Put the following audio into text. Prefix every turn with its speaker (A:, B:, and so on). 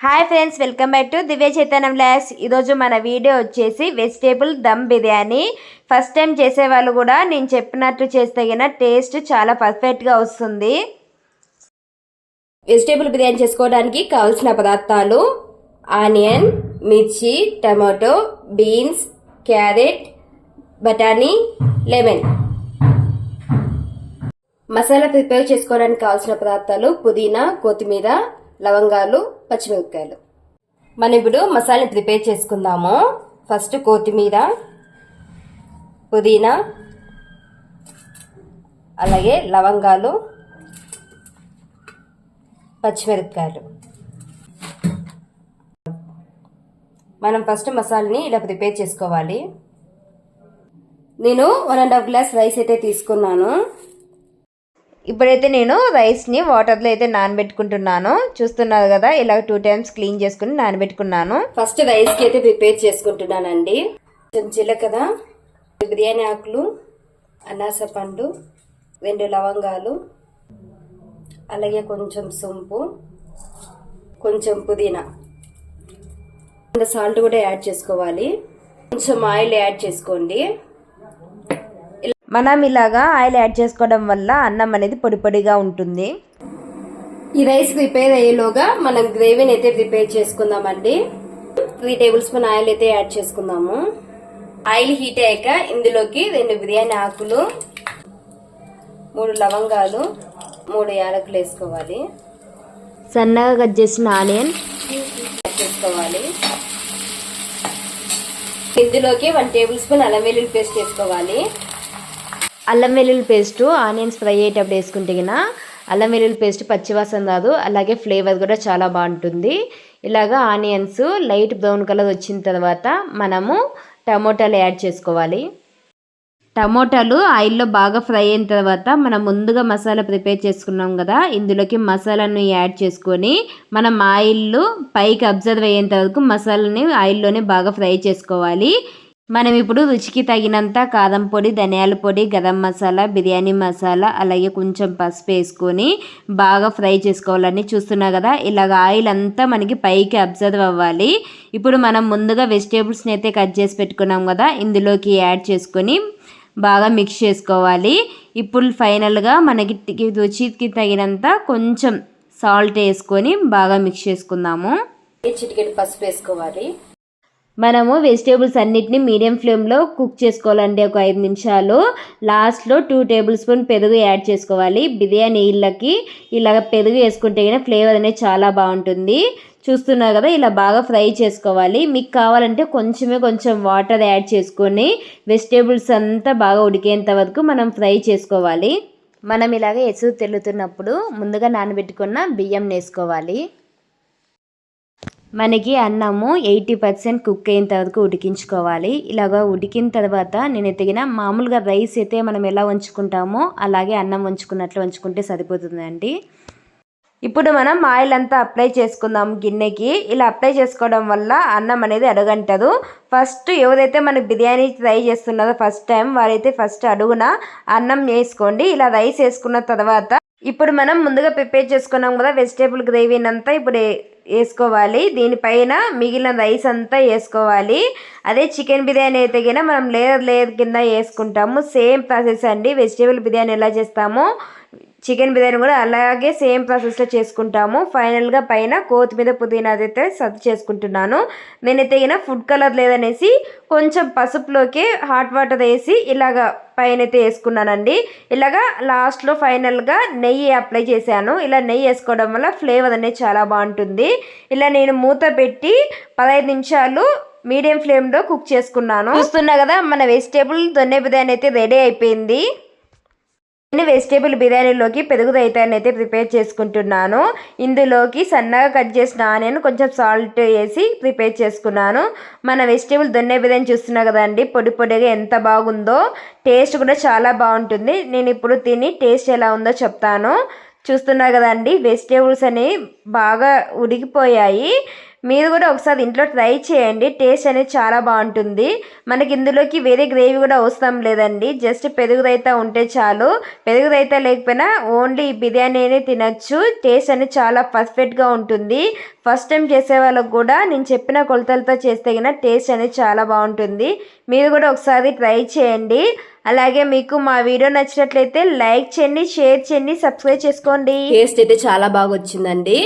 A: Hi friends welcome back to Divya Chaitanyam lakhs ఈరోజు మన video వచ్చేసి vegetable dum biryani. First time చేసే వాళ్ళు కూడా నేను చెప్పినట్టు చేస్తే గిన టేస్ట్ చాలా పర్ఫెక్ట్గా వస్తుంది. వెజిటేబుల్ బిర్యానీ చేసుకోవడానికి కావాల్సిన పదార్థాలు ఆనియన్ మిర్చి టమాటో బీన్స్ క్యారెట్ బఠానీ లెమన్. మసాలా ప్రిపేర్ చేసుకోవడానికి కావాల్సిన పదార్థాలు పుదీనా కొత్తిమీర లవంగాలు పచ్చిమిరపకాయలు. మనం ఇప్పుడు మసాలాని ప్రిపేర్ చేసుకుందాము. ఫస్ట్ కొత్తిమీర పుదీనా అలాగే లవంగాలు పచ్చిమిరపకాయలు. మనం ఫస్ట్ మసాలాని ఇలా ప్రిపేర్ చేసుకోవాలి. నేను one and half glass rice అయితే తీసుకున్నాను. ఇప్పుడైతే నేను రైస్ని వాటర్లో అయితే నానబెట్టుకుంటున్నాను. చూస్తున్నారు కదా ఇలా టూ టైమ్స్ క్లీన్ చేసుకుని నానబెట్టుకున్నాను. ఫస్ట్ రైస్కి అయితే ప్రిపేర్ చేసుకుంటున్నానండి. కొంచెం జీలకర్ర బిర్యానీ ఆకులు అనాస పండు రెండు లవంగాలు అలాగే కొంచెం సొంపు కొంచెం పుదీనా. కొంత సాల్ట్ కూడా యాడ్ చేసుకోవాలి. కొంచెం ఆయిల్ యాడ్ చేసుకోండి. మనం ఇలాగా ఆయిల్ యాడ్ చేసుకోవడం వల్ల అన్నం అనేది పొడి పొడిగా ఉంటుంది. ఈ రైస్ ప్రిపేర్ అయ్యేలోగా మనం గ్రేవీని అయితే ప్రిపేర్ చేసుకుందామండి. త్రీ టేబుల్ స్పూన్ ఆయిల్ అయితే యాడ్ చేసుకుందాము. ఆయిల్ హీట్ అయ్యాక ఇందులోకి రెండు బిర్యానీ ఆకులు మూడు లవంగాలు మూడు యాలకులు వేసుకోవాలి. సన్నగా కట్ చేసిన ఆనియన్. యాడ్ చేసుకోవాలి. ఇందులోకి వన్ టేబుల్ స్పూన్ అల్లం వెల్లుల్లి పేస్ట్ వేసుకోవాలి. అల్లం వెల్లుల్లి పేస్టు ఆనియన్స్ ఫ్రై అయ్యేటప్పుడు వేసుకుంటే అల్లం వెల్లుల్లి పేస్ట్ పచ్చివాసన రాదు అలాగే ఫ్లేవర్ కూడా చాలా బాగుంటుంది. ఇలాగా ఆనియన్స్ లైట్ బ్రౌన్ కలర్ వచ్చిన తర్వాత మనము టమోటాలు యాడ్ చేసుకోవాలి. టమోటాలు ఆయిల్లో బాగా ఫ్రై అయిన తర్వాత మనం ముందుగా మసాలా ప్రిపేర్ చేసుకున్నాం కదా ఇందులోకి మసాలాను యాడ్ చేసుకొని మనం ఆయిల్ పైకి అబ్జర్వ్ అయ్యేంత వరకు మసాలాని ఆయిల్లోనే బాగా ఫ్రై చేసుకోవాలి. మనం ఇప్పుడు రుచికి తగినంత కారం పొడి ధనియాల పొడి గరం మసాలా బిర్యానీ మసాలా అలాగే కొంచెం పసుపు వేసుకొని బాగా ఫ్రై చేసుకోవాలని చూస్తున్నా కదా ఇలాగ ఆయిల్ అంతా మనకి పైకి అబ్జర్వ్ అవ్వాలి. ఇప్పుడు మనం ముందుగా వెజిటేబుల్స్ని అయితే కట్ చేసి పెట్టుకున్నాం కదా ఇందులోకి యాడ్ చేసుకొని బాగా మిక్స్ చేసుకోవాలి. ఇప్పుడు ఫైనల్గా మనకి రుచికి తగినంత కొంచెం సాల్ట్ వేసుకొని బాగా మిక్స్ చేసుకుందాము. చిటికెట్ పసుపు వేసుకోవాలి. మనము వెజిటేబుల్స్ అన్నిటిని మీడియం ఫ్లేమ్లో కుక్ చేసుకోవాలండి ఒక ఐదు నిమిషాలు. లాస్ట్లో టూ టేబుల్ స్పూన్ పెరుగు యాడ్ చేసుకోవాలి. బిర్యానీ ఇళ్ళకి ఇలాగ పెరుగు వేసుకుంటే కానీ ఫ్లేవర్ అనేది చాలా బాగుంటుంది. చూస్తున్నారు కదా ఇలా బాగా ఫ్రై చేసుకోవాలి. మీకు కావాలంటే కొంచెమే కొంచెం వాటర్ యాడ్ చేసుకొని వెజిటేబుల్స్ అంతా బాగా ఉడికేంత వరకు మనం ఫ్రై చేసుకోవాలి. మనం ఇలాగ ఎసురు తెల్లుతున్నప్పుడు ముందుగా నానబెట్టుకున్న బియ్యం వేసుకోవాలి. మనకి అన్నము ఎయిటీ పర్సెంట్ కుక్ అయిన వరకు ఉడికించుకోవాలి. ఇలాగ ఉడికిన తర్వాత నేను ఎత్తిగిన మామూలుగా రైస్ అయితే మనం ఎలా వంచుకుంటామో అలాగే అన్నం వంచుకున్నట్లు వంచుకుంటే సరిపోతుందండి. ఇప్పుడు మనం ఆయిల్ అంతా అప్లై చేసుకుందాం గిన్నెకి. ఇలా అప్లై చేసుకోవడం వల్ల అన్నం అనేది అడుగంటదు. ఫస్ట్ ఎవరైతే మనకి బిర్యానీ ట్రై చేస్తున్నారో ఫస్ట్ టైం వారైతే ఫస్ట్ అడుగున అన్నం వేసుకోండి. ఇలా రైస్ వేసుకున్న తర్వాత ఇప్పుడు మనం ముందుగా ప్రిపేర్ చేసుకున్నాం కదా వెజిటేబుల్ గ్రేవీనంతా ఇప్పుడు వేసుకోవాలి. దీనిపైన మిగిలిన రైస్ అంతా వేసుకోవాలి. అదే చికెన్ బిర్యానీ అయితే కింద మనం లేయర్ లేయర్ కింద వేసుకుంటాము. సేమ్ ప్రాసెస్ అండి. వెజిటేబుల్ బిర్యానీ ఎలా చేస్తామో చికెన్ బిర్యానీ కూడా అలాగే సేమ్ ప్రాసెస్లో చేసుకుంటాము. ఫైనల్గా పైన కొత్తిమీర పుదీనా అయితే సర్వ్ చేసుకుంటున్నాను. నేనైతే ఫుడ్ కలర్ లేదనేసి కొంచెం పసుపులోకి హాట్ వాటర్ వేసి ఇలాగా పైన అయితే వేసుకున్నానండి. ఇలాగా లాస్ట్లో ఫైనల్గా నెయ్యి అప్లై చేశాను. ఇలా నెయ్యి వేసుకోవడం వల్ల ఫ్లేవర్ అనేది చాలా బాగుంటుంది. ఇలా నేను మూత పెట్టి పదహైదు నిమిషాలు మీడియం ఫ్లేమ్లో కుక్ చేసుకున్నాను. చూస్తున్నా కదా మన వెజిటేబుల్ దొన్నె బిర్యానీ అయితే రెడీ అయిపోయింది. నేను వెజిటేబుల్ బిర్యానీలోకి పెరుగు రైతాన్ని అయితే ప్రిపేర్ చేసుకుంటున్నాను. ఇందులోకి సన్నగా కట్ చేసిన ఆనియన్ కొంచెం సాల్ట్ వేసి ప్రిపేర్ చేసుకున్నాను. మన వెజిటేబుల్ దొన్నె బిర్యానీ చూస్తున్నా కదండి పొడి పొడిగా ఎంత బాగుందో. టేస్ట్ కూడా చాలా బాగుంటుంది. నేను ఇప్పుడు తిని టేస్ట్ ఎలా ఉందో చెప్తాను. చూస్తున్నా కదండి వెజిటేబుల్స్ అనేవి బాగా ఉడికిపోయాయి. మీరు కూడా ఒకసారి ఇంట్లో ట్రై చేయండి. టేస్ట్ అనేది చాలా బాగుంటుంది. మనకి ఇందులోకి వేరే గ్రేవీ కూడా అవసరం లేదండి. జస్ట్ పెరుగు రైతా ఉంటే చాలు. పెరుగు రైతా లేకపోయినా ఓన్లీ బిర్యానీనే తినచ్చు. టేస్ట్ అనేది చాలా పర్ఫెక్ట్గా ఉంటుంది. ఫస్ట్ టైం చేసే వాళ్ళకు కూడా నేను చెప్పిన కొలతలతో చేస్తే కన్నా టేస్ట్ అనేది చాలా బాగుంటుంది. మీరు కూడా ఒకసారి ట్రై చేయండి. అలాగే మీకు మా వీడియో నచ్చినట్లయితే లైక్ చేయండి షేర్ చేయండి సబ్స్క్రైబ్ చేసుకోండి. టేస్ట్ అయితే చాలా బాగా వచ్చిందండి.